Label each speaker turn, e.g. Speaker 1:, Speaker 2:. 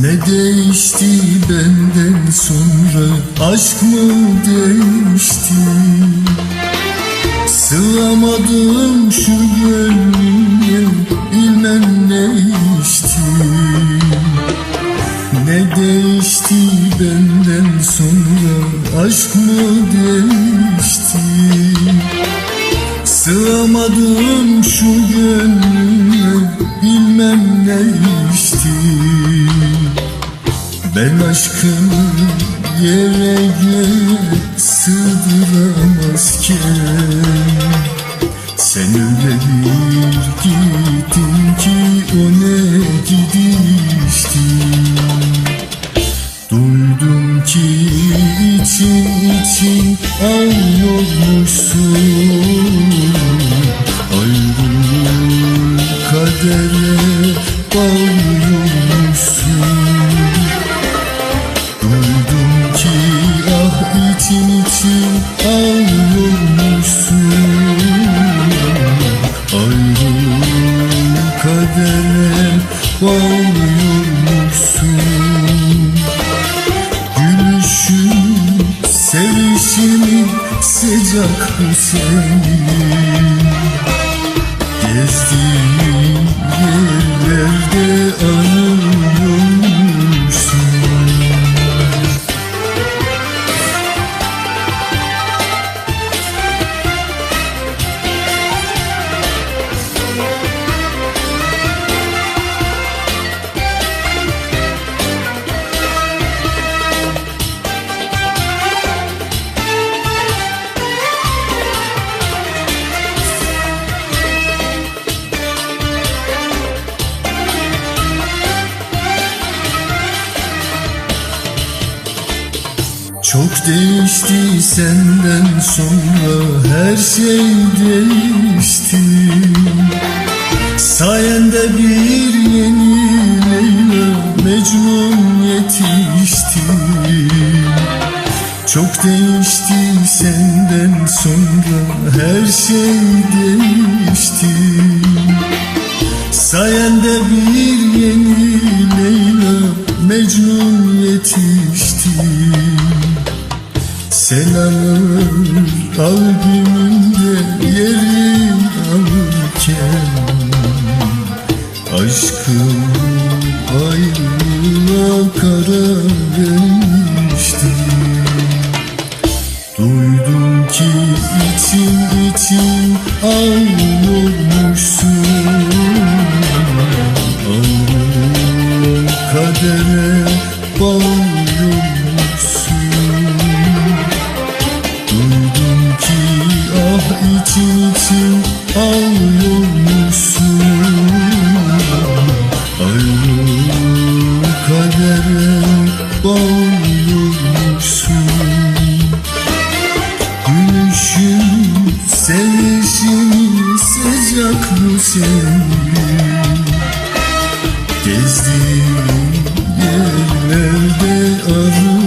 Speaker 1: Ne değişti benden sonra? Aşk mı değişti? Sığamadım şu gönlüme bilmem ne içti. Ne değişti benden sonra? Aşk mı değişti? Sığamadım şu gönlüme bilmem ne içti Ben aşkımı yere göğe sığdıramazken Sen öyle bir gittin ki o ne gidişti. Duydum ki için için ağlıyormuşsun Ayrılığı kadere bağlıyormuşsun Gülüşün, sevişin sıcak bu senin Gezdiğin yerlerde anılıyormuşsun Çok değişti senden sonra her şey değişti. Sayende bir yeni Leyla Mecnun yetişti. Çok değişti senden sonra her şey değişti. Sayende bir yeni Sen alır kalbimde yerin alırken Aşkım ayrılığa karar vermişti Duydum ki için için ağlıyormuşsun Ayrılığı kadere için ağlıyormuşsun Ayrılığı kadere bağlıyormuşsun Gülüşün, sevişin sıcak bu senin Gezdiğin yerlerde arıyormuşsun